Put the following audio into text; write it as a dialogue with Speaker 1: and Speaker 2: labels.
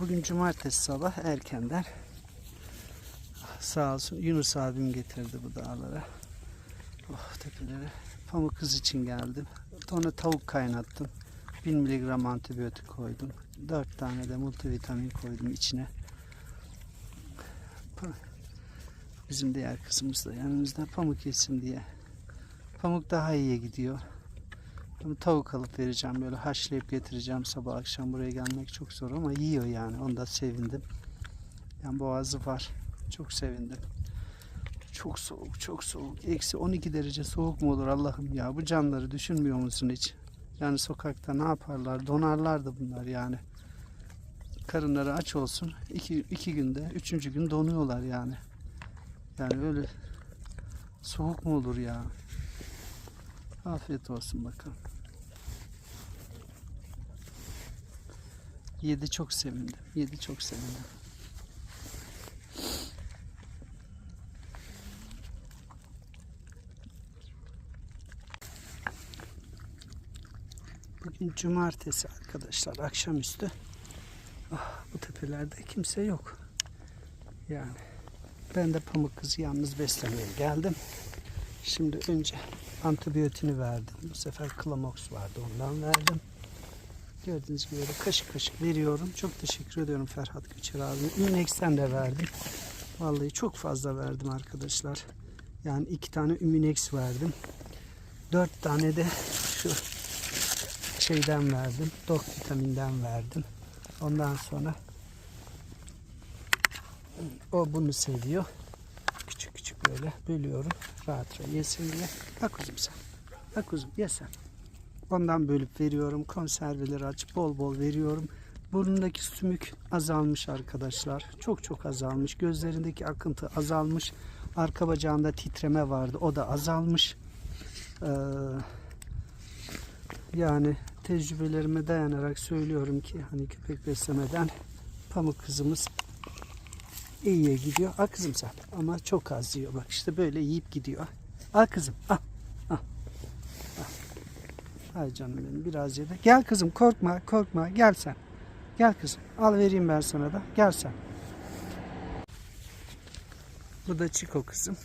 Speaker 1: Bugün cumartesi sabah erkenden sağ olsun Yunus abim getirdi bu dağlara. Oh tepelere. Pamuk kız için geldim. Sonra tavuk kaynattım. 1000 miligram antibiyotik koydum. 4 tane de multivitamin koydum içine. Bizim diğer kızımız da yanımızda pamuk yesin diye. Pamuk daha iyiye gidiyor. Tavuk alıp vereceğim böyle haşlayıp getireceğim sabah akşam buraya gelmek çok zor ama yiyor yani onda sevindim. Yani boğazı var. Çok sevindim. Çok soğuk, çok soğuk. Eksi 12 derece soğuk mu olur Allah'ım ya? Bu canları düşünmüyor musun hiç? Yani sokakta ne yaparlar? Donarlar da bunlar yani. Karınları aç olsun. iki, iki günde, üçüncü gün donuyorlar yani. Yani öyle soğuk mu olur ya? Afiyet olsun bakalım. Yedi çok sevindim. Yedi çok sevindim. Bugün cumartesi arkadaşlar akşamüstü. Ah, bu tepelerde kimse yok. Yani ben de pamuk kızı yalnız beslemeye geldim. Şimdi önce antibiyotini verdim. Bu sefer Klamox vardı ondan verdim. Gördüğünüz gibi böyle kaşık kaşık veriyorum. Çok teşekkür ediyorum Ferhat Göçer abi. Üminex'ten de verdim. Vallahi çok fazla verdim arkadaşlar. Yani iki tane Üminex verdim. Dört tane de şu şeyden verdim. Dok vitaminden verdim. Ondan sonra o bunu seviyor. Küçük küçük böyle bölüyorum. Rahat rahat yesin diye. Bak kuzum sen. Bak kuzum ye sen. Ondan bölüp veriyorum. Konserveleri aç bol bol veriyorum. Burnundaki sümük azalmış arkadaşlar. Çok çok azalmış. Gözlerindeki akıntı azalmış. Arka bacağında titreme vardı. O da azalmış. Ee, yani tecrübelerime dayanarak söylüyorum ki hani köpek beslemeden pamuk kızımız iyiye gidiyor. Al kızım sen. Ama çok az yiyor. Bak işte böyle yiyip gidiyor. Al kızım. Al. Al. Ay canım benim biraz yedi. Gel kızım korkma korkma. Gel sen. Gel kızım. Al vereyim ben sana da. Gel sen. Bu da Çiko kızım.